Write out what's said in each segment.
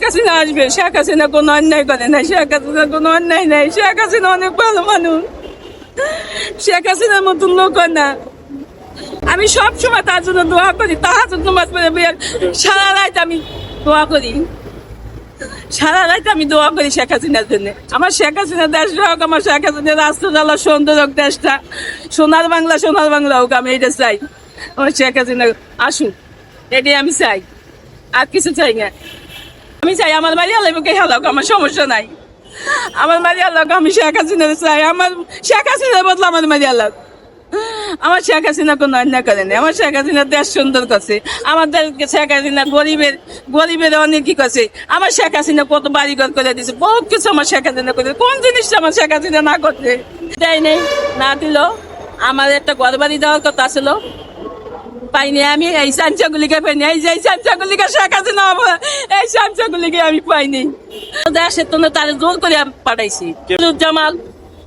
শেখ হাসিনা আসবে শেখ হাসিনা কোনো অন্যায় করে না শেখ হাসিনা কোনো অন্যায় নাই শেখ হাসিনা অনেক ভালো মানুষ শেখ হাসিনার মতন লোক না আমি সব সময় তার জন্য দোয়া করি তাহার জন্য সারা রাত আমি দোয়া করি সারা রাত আমি দোয়া করি শেখ হাসিনার জন্য আমার শেখ হাসিনা দেশ হোক আমার শেখ হাসিনা রাস্তা জ্বালা সুন্দর হোক দেশটা সোনার বাংলা সোনার বাংলা হোক আমি এটা চাই আমার শেখ হাসিনা আসুক এটাই আমি চাই আর কিছু চাই না আমি চাই আমার বাড়ি আলাইবকে হেলাক আমার সমস্যা নাই। আমার বাড়ি আল্লাহ আমি শেখ হাসিনা চাই। আমার শেখ হাসিনার বদলে আমার বাড়ি আল্লাহ আমার শেখ হাসিনা কোনো অন্যায় করেনি আমার শেখ হাসিনা দেশ সুন্দর করছে। আমাদের শেখ হাসিনা গরিবের গরিবের অনেক কি করছে। আমার শেখ হাসিনা কত বাড়িঘর করে দিছে। বহুত কিছু আমার শেখ হাসিনা করে কোন জিনিসটা আমার শেখ হাসিনা না করছে? দেয় নেই, না দিল। আমার একটা ঘর বাড়ি দেওয়ার কথা ছিল। পাইনি আমি, এই সাঞ্চাগুলিকে পাইনি, এই যে এই সাঞ্চাগুলিকে শেখ আমার এই সাঞ্চাগুলিকে আমি পাইনি। দেশের তো তার জোর করে পাঠাইছি। জামাল,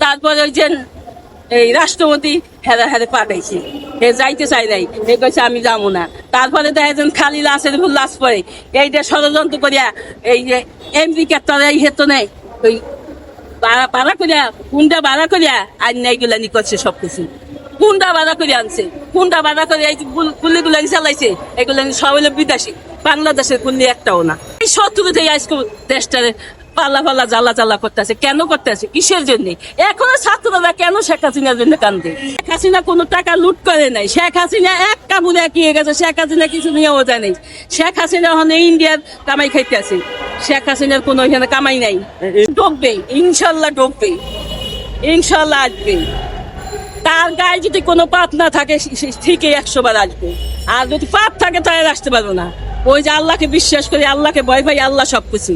তারপরে ওই যে এই রাষ্ট্রপতি, হেরে হেরে পাঠাইছি। হে যাইতে চাই নাই হে কইছে আমি যাব না। তারপরে দেখা যান খালি লাশের উপর লাশ পড়ে। এইটা ষড়যন্ত্র করিয়া, এই যে আমেরিকার তরে এই হেতো নেই। ওই ভাড়া করিয়া কুন্ডা ভাড়া করিয়া আর আইন এইগুলা নি করছে সব কিছু কুন্ডা ভাড়া করে আনছে। কুন্ডা ভাড়া করে এই কুল্লি গুলা চালাইছে এগুলো সব হলো বিদেশি। বাংলাদেশের কুল্লি একটাও না। এই শত্রু থেকে আজকে দেশটারে পাল্লা পাল্লা জ্বালা জ্বালা করতেছে কেন করতেছে? কিসের জন্য? এখনও ছাত্ররা কেন শেখ হাসিনার জন্য কান্দে? শেখ হাসিনা কোনো টাকা লুট করে নাই। শেখ হাসিনা এক কাবুলে এগিয়ে গেছে শেখ হাসিনা কিছু নিয়েও জানে শেখ হাসিনা ওখানে ইন্ডিয়ার কামাই খাইতে আছে শেখ হাসিনার কোনো ওইখানে কামাই নাই। ডুববে ইনশাল্লাহ ডুববে ইনশাল্লাহ আসবে তার গায়ে যদি কোনো পাপ না থাকে ঠিকই একশো বার আসবে। আর যদি পাপ থাকে, তাহলে আসতে পারব না। ওই যে আল্লাহকে বিশ্বাস করি, আল্লাহকে ভয় ভাই আল্লাহ সব কিছু